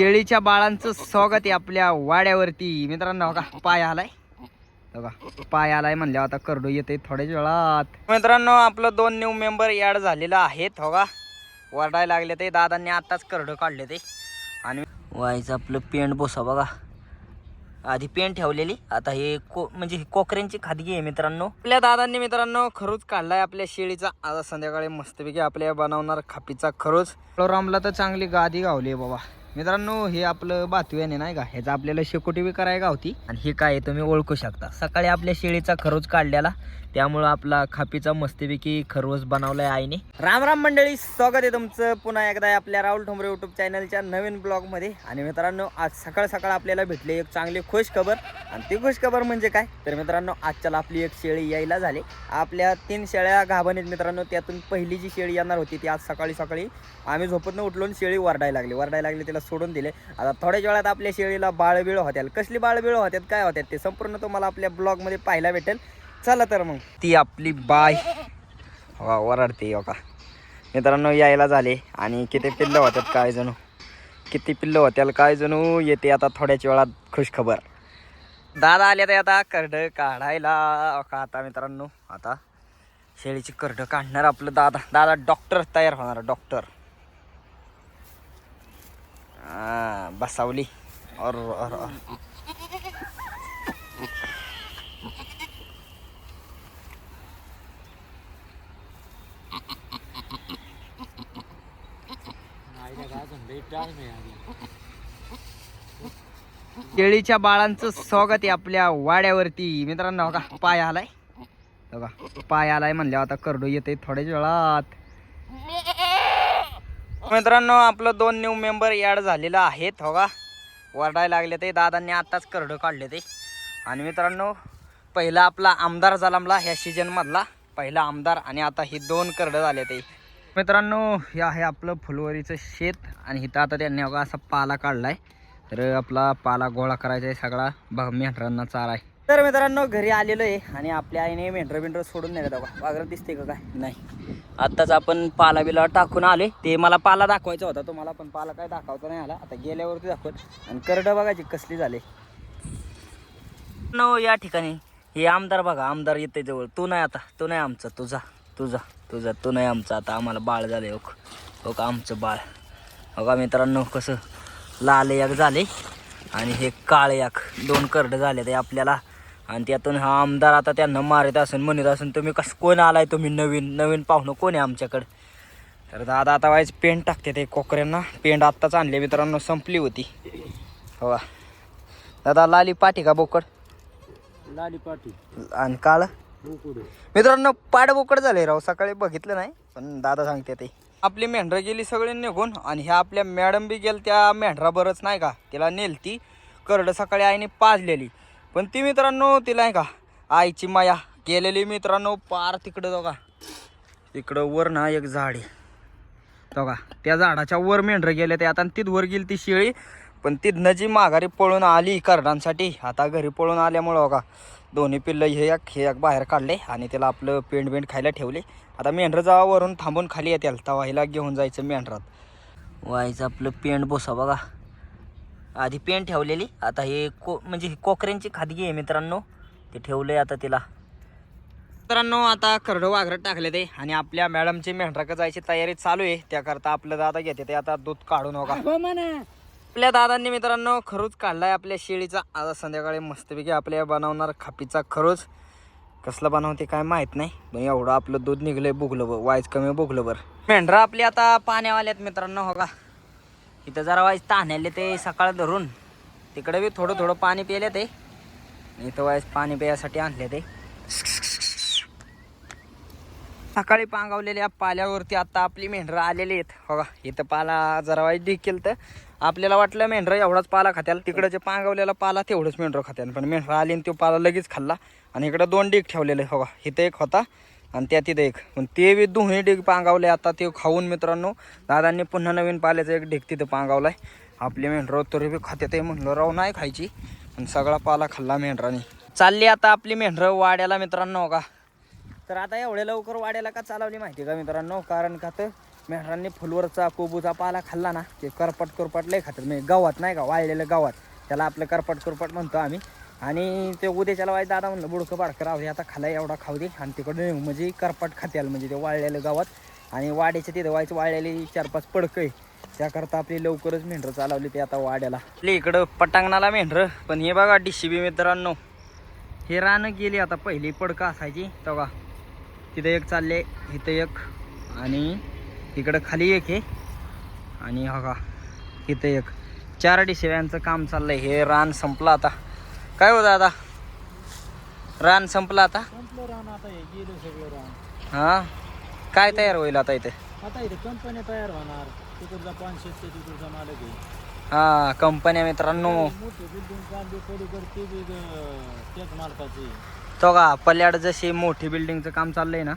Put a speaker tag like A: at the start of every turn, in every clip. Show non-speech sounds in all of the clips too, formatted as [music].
A: शेळीच्या बाळांचं स्वागत आहे आपल्या वाड्यावरती. मित्रांनो हो का पाय आलाय. बघा पाय आलाय म्हणल्या आता करडू येते थोड्याच वेळात. मित्रांनो आपलं दोन न्यू मेंबर ऍड झालेलं आहेत हो का वरडायला लागले ते दादांनी आताच करडं काढले ते. आणि व्हायचं आपलं पेंट बोसा बघा. आधी पेंट ठेवलेली आता हे को म्हणजे कोकऱ्यांची खादगी आहे मित्रांनो. आपल्या दादांनी मित्रांनो खरूच काढलाय आपल्या शेळीचा. आता संध्याकाळी मस्तपैकी आपल्या बनवणार खापीचा खरूच. रामला तर चांगली गादी गावली आहे बाबा. मित्रांनो हे आपलं बातव्याने नाही का? ह्याचा आपल्याला शेकोटी बी करायला होती आणि हे काय आहे तुम्ही ओळखू शकता. सकाळी आपल्या शेळीचा खरोच काढलेला त्यामुळं आपला खापीचा मस्तीपैकी खरवस बनवलाय आईने. राम राम मंडळी स्वागत आहे तुमचं पुन्हा एकदा आपल्या राहुल ठोंबरे युट्यूब चॅनलच्या नवीन ब्लॉगमध्ये आणि मित्रांनो आज सकाळ सकाळ आपल्याला भेटली एक चांगली खुश खबर आणि ती खुश खबर म्हणजे काय? तर मित्रांनो आजच्याला आपली एक शेळी यायला झाली. आपल्या तीन शेळ्या घाबरणीत मित्रांनो त्यातून पहिली जी शेळी येणार होती ती आज सकाळी सकाळी आम्ही झोपतनं उठलून शेळी वरडायला लागली. वरडायला लागली तिला सोडून दिले. आता थोड्याच वेळात आपल्या शेळीला बाळबिळ होत्याल. कसली बाळबिळ होत्यात? काय होत्यात ते संपूर्ण तुम्हाला आपल्या ब्लॉगमध्ये पाहायला भेटेल. चला तर मग. ती आपली बाय वा वरडते हो का मित्रांनो यायला झाले आणि किती पिल्लं होतात काय जणू. किती पिल्लं होत्याला काय जणू येते आता थोड्याच वेळात खुश खबर दादा आले तर आता करड काढायला. का आता मित्रांनो आता शेळीची करड काढणार आपलं दादा. दादा डॉक्टर तयार होणार डॉक्टर बसावली. और और और. केळीच्या बाळांचं स्वागत आहे आपल्या वाड्यावरती. मित्रांनो हो का पाय आलाय. बघा पाय आलाय म्हणल्यावर आता करडू येते थोड्याच वेळात. मित्रांनो आपलं दोन न्यू मेंबर ऍड झालेलं आहेत हो का वरडायला लागले ते. दादांनी आताच करडं काढले ते. आणि मित्रांनो पहिला आपला आमदार झाला ह्या सीजन मधला. पहिला आमदार आणि आता ही दोन करडं झाले ते. मित्रांनो हे आहे आपलं फुलवरीचं शेत आणि इथं आता त्यांनी अगं असा पाला काढलाय. तर आपला पाला गोळा करायचा आहे सगळा. बघ मेंढरांना चारा आहे. तर मित्रांनो घरी आलेलो आहे आणि आपल्या आईने मेंढर बिंढर सोडून नाही बघा. वागरत दिसते का काय? नाही. आत्ताच आपण पाला बिला टाकून आले ते मला पाला दाखवायचा होता. तो मला पण पाला काय दाखवता नाही आला. आता गेल्यावरती दाखवत आणि करडं बघायची कसली झाले. नो या ठिकाणी हे आमदार बघा. आमदार येते जवळ. तू नाही आता. तू नाही आमचा. तुझा तुझा तुझा तू नाही आमचा आता आम्हाला बाळ झाले हो हो का आमचं बाळ. हो का मित्रांनो कसं लाल याक झाले आणि हे काळे याक दोन करडं झाले ते आपल्याला. आणि त्यातून हा आमदार आता त्यांना मारत असून म्हणत असून तुम्ही कसं कोण आलाय तुम्ही नवीन? नवीन पाहुणं कोण आहे आमच्याकडं? तर दादा आता वाईज पेंट टाकते ते कोकऱ्यांना. पेंट आत्ताच आणले मित्रांनो संपली होती. हो. दादा लाली पाठी का बोकड?
B: लाली पाटी
A: आणि काळ? मित्रांनो पाड बोकड झाले राव. सकाळी बघितलं नाही पण दादा सांगते ते. आपली मेंढरं गेली सगळे निघून आणि ह्या आपल्या मॅडम बी गेल त्या मेंढराबरच नाही का? तिला नेलती करडं सकाळी आईने पाजलेली. पण ती मित्रांनो तिला आहे का? आईची माया गेलेली मित्रांनो पार तिकडं दोघा. तिकडं वर ना एक झाड. आहे बघा त्या झाडाच्या वर मेंढरं गेले ते. आता तिथ वर गेली ती शेळी. पण तिथनं जी माघारी पळून आली करडांसाठी आता घरी पळून आल्यामुळं बघा. दोन्ही पिल्लं हे एक हे एक बाहेर काढले आणि त्याला आपलं पेंट बेंट खायला ठेवले. आता मेंढरा वरून थांबून खाली येते तेव्हा हिला घेऊन जायचं मेंढरात. व्हायचं आपलं पेंट बोसा बघा. आधी पेंट ठेवलेली आता हे को म्हणजे ही कोकऱ्यांची खादगी आहे मित्रांनो. ते ठेवलंय आता तिला. मित्रांनो आता करडं वाघरत टाकले ते आणि आपल्या मॅडमची मेंढराक जायची तयारी चालू आहे. त्याकरता आपलं दादा घेते ते आता दूध काढून बघा. आपल्या दादांनी मित्रांनो खरूच काढलाय आपल्या शेळीचा. आज संध्याकाळी मस्तपैकी आपल्या बनवणार खापीचा खरूच. कसला बनवते काय माहीत नाही पण एवढं आपलं दूध निघलंय बुगलं बर वाईज कमी बुगलं बर मेंढरं आपली आता पाण्यावाल्यात मित्रांनो हो का? इथं जरा वाईज ताण्याले ते सकाळ धरून. तिकडे बी थोडं थोडं पाणी पिले ते. इथं वाईज पाणी प्यायसाठी आणले ते. सकाळी पांगवलेल्या पाल्यावरती आता आपली मेंढरं आलेली आहेत हो का? इथं पाला जरा वाईट देखील तर आपल्याला वाटलं मेंढरं एवढाच पाला खात्याला तिकडं जे पांगवलेला पाला तेवढंच मेंढरा खात्याल. पण मेंढरा आली आणि तो पाला लगेच खाल्ला. आणि इकडं दोन डीक ठेवलेले हो का इथं एक होता आणि त्या तिथं एक. पण ते बी दोन्ही डीक पांगावले. आता ते खाऊन मित्रांनो दादांनी पुन्हा नवीन पाल्याचं एक डीक तिथं पांगावलाय. आपले मेंढरा तरी बी खाते ते म्हणलं राव नाही खायची. आणि सगळा पाला खाल्ला मेंढराने. चालली आता आपली मेंढरं वाड्याला मित्रांनो का तर आता एवढ्या लवकर वाड्याला का चालवली माहिती का मित्रांनो? कारण का तर मेंढरांनी फुलवरचा कोबूचा पाला खाल्ला ना ते करपट करपट लय खातात. म्हणजे गावात नाही का वाळलेलं गावात. त्याला आपलं करपट करपट म्हणतो आम्ही. आणि ते उद्याच्याला वाय दादा म्हणलं बुडकं बाडकं राहू दे आता खाला एवढा खाऊ दे. आणि तिकडे नेऊ म्हणजे करपट खात्याल म्हणजे ते वाळलेलं गावात. आणि वाड्याच्या तिथं व्हायचं वाळलेली चार पाच पडकं आहे. त्याकरता आपली लवकरच मेंढरं चालवली ते आता वाड्याला. आपली इकडं पटांगणाला मेंढरं. पण हे बघा डिशिबी मित्रांनो हे रानं गेली आता पहिली पडकं असायची. तेव्हा तिथं एक चालले इथं एक. आणि इकडं खाली एक आहे. आणि हा का इथं एक. चार डिशेव्यांचं काम चाललंय. हे रान संपलं आता. काय होतं आता? रान संपलं आता?
B: संपलं रान आता हे
A: हां? काय तयार होईल आता इथे?
B: आता इथे कंपन्या तयार होणार. तिकडचा तिकडचा मालक आहे.
A: हां कंपन्या मित्रांनो.
B: मोठी बिल्डिंग चालली पलीकडे ते बी ग- त्याच मालकाची.
A: तो का पल्याड जशी मोठी बिल्डिंगचं काम चाललंय ना?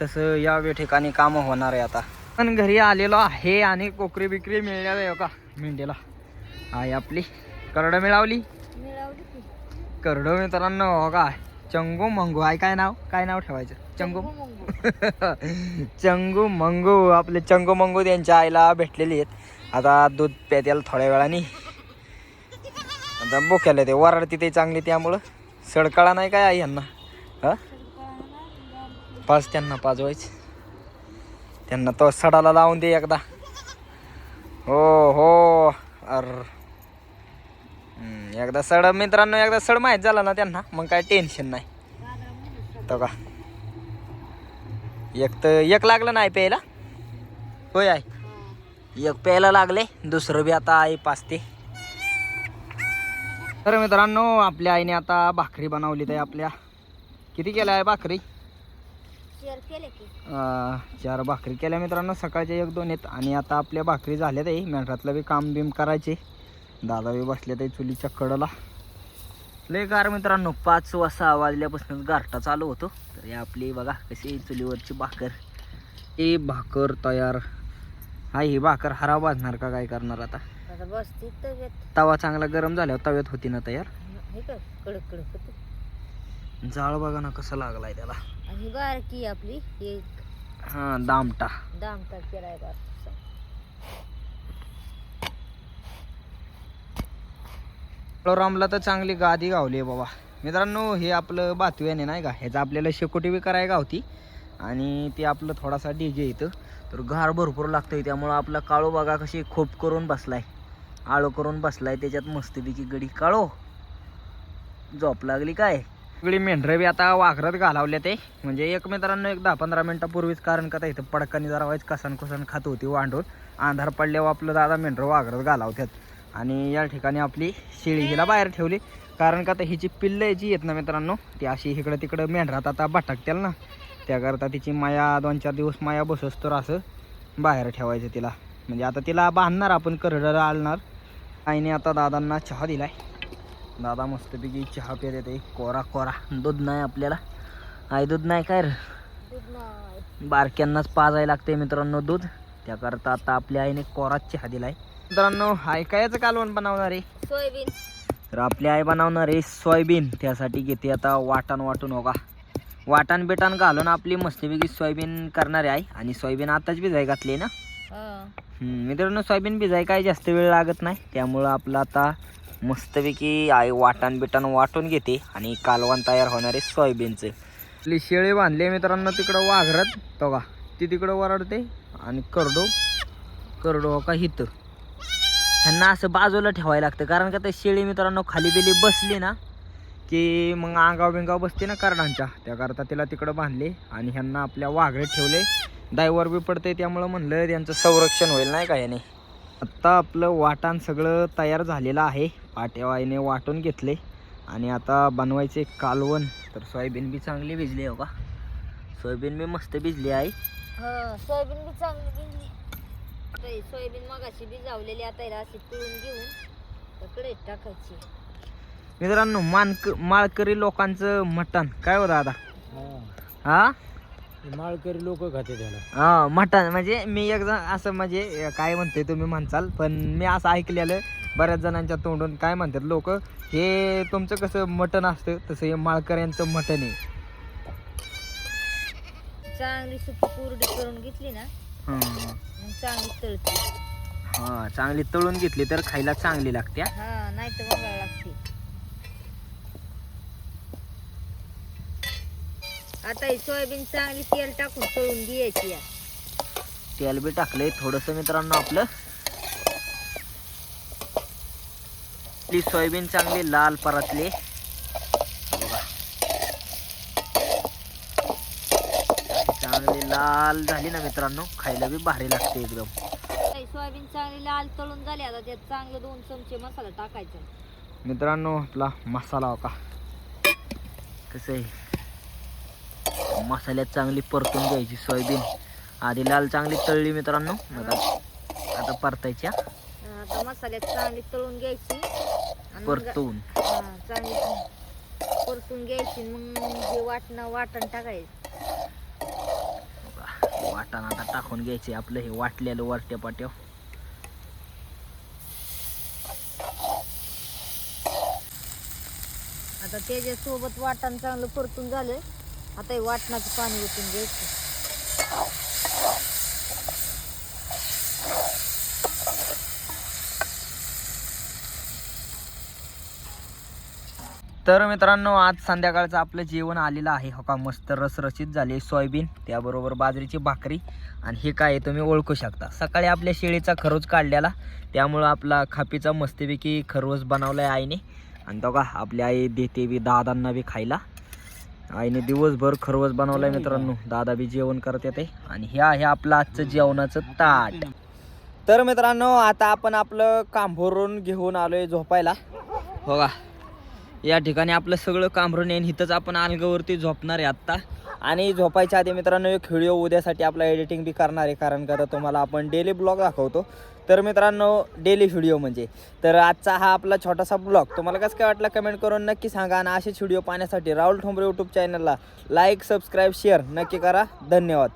A: तसं या ठिकाणी कामं होणार आहे आता. पण घरी आलेलो आहे आणि कोकरी बिकरी मिळाली आहे का? मेंढीला. आहे आपली. करडं मिळावली? करडं मित्रांनो हो का? चंगू मंगू. आहे काय नाव? काय नाव ठेवायचं? चंगू? चंगू मंगू. [laughs] आपले चंगू मंगू त्यांच्या आईला भेटलेली आहेत. आता दूध प्यायला थोड्या वेळाने. आता बोक्याला ते वराडती ते चांगली त्यामुळं. सडकाळा नाही काय आई यांना? हा? पाच त्यांना पाजवायचं. त्यांना तो सडाला लावून दे एकदा. हो हो. अर. एकदा सड. मित्रांनो एकदा सड माहीत झाला ना त्यांना. मग काय टेन्शन नाही. तो का? एक तर एक लागलं नाही प्यायला. होय आहे एक प्यायला लागले. दुसरं बी आता आई पाचते तर मित्रांनो आपल्या आईने आता भाकरी बनवली तर आपल्या. किती केल्या आहे भाकरी? चार भाकरी केल्या मित्रांनो सकाळच्या एक दोन आहेत. आणि आता आपल्या भाकरी झाल्यात आहे. मेंढरातलं बी काम बिम करायचे. दादा बी बसले ते चुलीच्या कडला. लय गार मित्रांनो पाच वाजता वाजल्यापासून गारठा चालू होतो. तर ही आपली बघा कशी चुलीवरची भाकर. ही भाकर तयार. हा ही भाकर हरा भाजणार का काय करणार आता? तवा चांगला गरम झाल्यावर तव्यात होती ना तयार?
C: हे
A: जाळ बघा ना कसं लागलाय त्याला.
C: आणि बारकी आपली एक
A: हा दामटा.
C: दामटा केलाय बार
A: रामला तर चांगली गादी गावली आहे बाबा. मित्रांनो हे आपलं बातव्याने नाही का ह्याचं आपल्याला शेकोटी बी कराय गावती. आणि ते आपलं थोडासा डीजे इथं. तर घार भरपूर लागतोय त्यामुळं आपला काळो बघा कशी खोप करून बसलाय. आळो करून बसलाय त्याच्यात मस्तपैकी गडी काळो. झोप लागली काय? सगळी मेंढरं बी आता वाघरत घालावले ते. म्हणजे एक मित्रांनो एक दहा पंधरा मिनटापूर्वीच कारण का इथं पडकानी जरा व्हायचं कसन कसन खात होती वांडून. अंधार पडल्यावर आपलं दादा मेंढरं वाघरत घालावत्यात. आणि या ठिकाणी आपली शेळी हिला बाहेर ठेवली. कारण का तर हिची पिल्लं जी आहेत ना मित्रांनो ती अशी इकडं तिकडं मेंढरात आता भटकतील ना. त्याकरता तिची माया दोन चार दिवस माया बसस तर असं बाहेर ठेवायचं तिला. म्हणजे आता तिला बांधणार आपण करडं आणणार आईने आता दादांना चहा दिलाय. दादा मस्तपैकी चहा पित येते कोरा कोरा. दूध नाही आपल्याला. आई दूध नाही काय बारक्यांनाच पाजायला लागते मित्रांनो दूध. त्याकरता आता आपल्या आईने कोराच चहा दिलाय. मित्रांनो ऐकायचं कालवण बनवणार आहे?
C: सोयाबीन.
A: तर आपली आई बनवणार आहे सोयाबीन. त्यासाठी घेते आता वाटण वाटून होगा वाटण बिटाण घालून आपली मस्तपैकी सोयाबीन करणार आहे आई. आणि सोयाबीन आताच भिजाय घातली ना? मित्रांनो सोयाबीन भिजाय काय जास्त वेळ लागत नाही. त्यामुळं आपलं आता मस्तपैकी आई वाटण बिटाण वाटून घेते आणि कालवण तयार होणारे सोयाबीनचे. सोयाबीनचं आपली शेळी मित्रांनो तिकडं वाघरत. तो का ती तिकडं वरडते आणि करडो करडो का हिथं ह्यांना असं बाजूला ठेवायला लागतं कारण का ते शेळी मित्रांनो खाली बिली बसली ना की मग आंगाव बिंगाव बसते ना करडांच्या. त्याकरता तिला तिकडं बांधले आणि ह्यांना आपल्या वाघरे ठेवले. दायवर बी पडते त्यामुळं म्हणलं त्यांचं संरक्षण होईल नाही का याने? आत्ता आपलं वाटण सगळं तयार झालेलं आहे. पाट्यावाईने वाटून घेतले. आणि आता बनवायचे कालवण. तर सोयाबीन बी चांगली भिजली हो का सोयाबीन बी मस्त भिजली आहे.
C: हा सोयाबीन बी चांगली भिजली. ही सोयाबीन मगाशी बी जावलेली आता अशी पिळून घेऊन टाकायची.
A: मित्रांनो मानक माळकरी लोकांचं मटण. काय होतं आता
B: हा
A: हा.
B: हे? माळकरी लोक खाते त्याला
A: हा मटण. म्हणजे मी एक जण असं म्हणजे काय म्हणते तुम्ही म्हणसाल पण मी असं ऐकलेलं बऱ्याच जणांच्या तोंडून काय म्हणतात लोक हे तुमचं कसं मटण असतं तसं हे माळकऱ्यांचं मटण आहे.
C: चांगली सुकी कुरडी करून घेतली ना
A: हं.
C: मग चांगली तळते.
A: हा चांगली तळून घेतली तर खायला चांगली लागते हा.
C: हा नाही तर बघायला लागते. आता ही सोयाबीन चांगली तेल टाकून तळून घ्यायची.
A: तेल बी टाकलंय थोडस मित्रांनो आपलं. आपली सोयाबीन चांगली लाल परतली. बघा. चांगली लाल झाली ना मित्रांनो खायला बी भारी लागते एकदम.
C: आता ही सोयाबीन चांगली लाल तळून झाली आता त्यात चांगले दोन चमचे मसाला टाकायचा.
A: मित्रांनो आपला मसाला हो का कसं आहे? मसाल्यात चांगली परतून घ्यायची सोयाबीन. आधी लाल चांगली तळली मित्रांनो. आता आता परतायच्या.
C: आता मसाल्यात चांगली तळून घ्यायची. आणि मग-
A: परतून.
C: हा, चांगली परतून घ्यायची. मग जे वाटणं वाटण टाकायचं.
A: वाटण आता टाकून घ्यायचे. आपलं हे वाटलेलं वरट्या पाट्या.
C: आता त्याच्यासोबत वाटण चांगलं परतून झालं. आता हे वाटणाचं पाणी ओतून घ्यायचं.
A: तर मित्रांनो आज संध्याकाळचं आपलं जेवण आलेलं आहे. हो का मस्त रसरशीत झाले सोयाबीन त्याबरोबर बाजरीची भाकरी आणि हे काय तुम्ही ओळखू शकता. सकाळी आपल्या शेळीचा खरोच काढलेला त्यामुळं आपला खापीचा मस्तपैकी खरवस बनवला आहे आईने. आणि तो का आपली आई देते बी दादांना बी खायला. आईने दिवसभर खरवस बनवलाय मित्रांनो. दादा बी जेवण करत येते. आणि हे आहे आपलं आजचं जेवणाचं ताट. तर मित्रांनो आता आपण आपलं कांभरून घेऊन आलोय झोपायला. हो का या ठिकाणी आपलं सगळं कांभरून येईन. इथंच आपण अलगावरती झोपणार आहे आत्ता. आणि झोपायच्या आधी मित्रांनो एक व्हिडिओ उद्यासाठी आपला एडिटिंग बी करणार आहे. कारण का तर तुम्हाला आपण डेली ब्लॉग दाखवतो. तर मित्रांनो डेली व्हिडिओ म्हणजे. तर आजचा हा आपला छोटासा ब्लॉग तुम्हाला कसं काय वाटलं कमेंट करून नक्की सांगा आणि असेच व्हिडिओ पाहण्यासाठी राहुल ठोंबरे यूट्यूब चॅनलला लाईक सबस्क्राईब शेअर नक्की करा. धन्यवाद.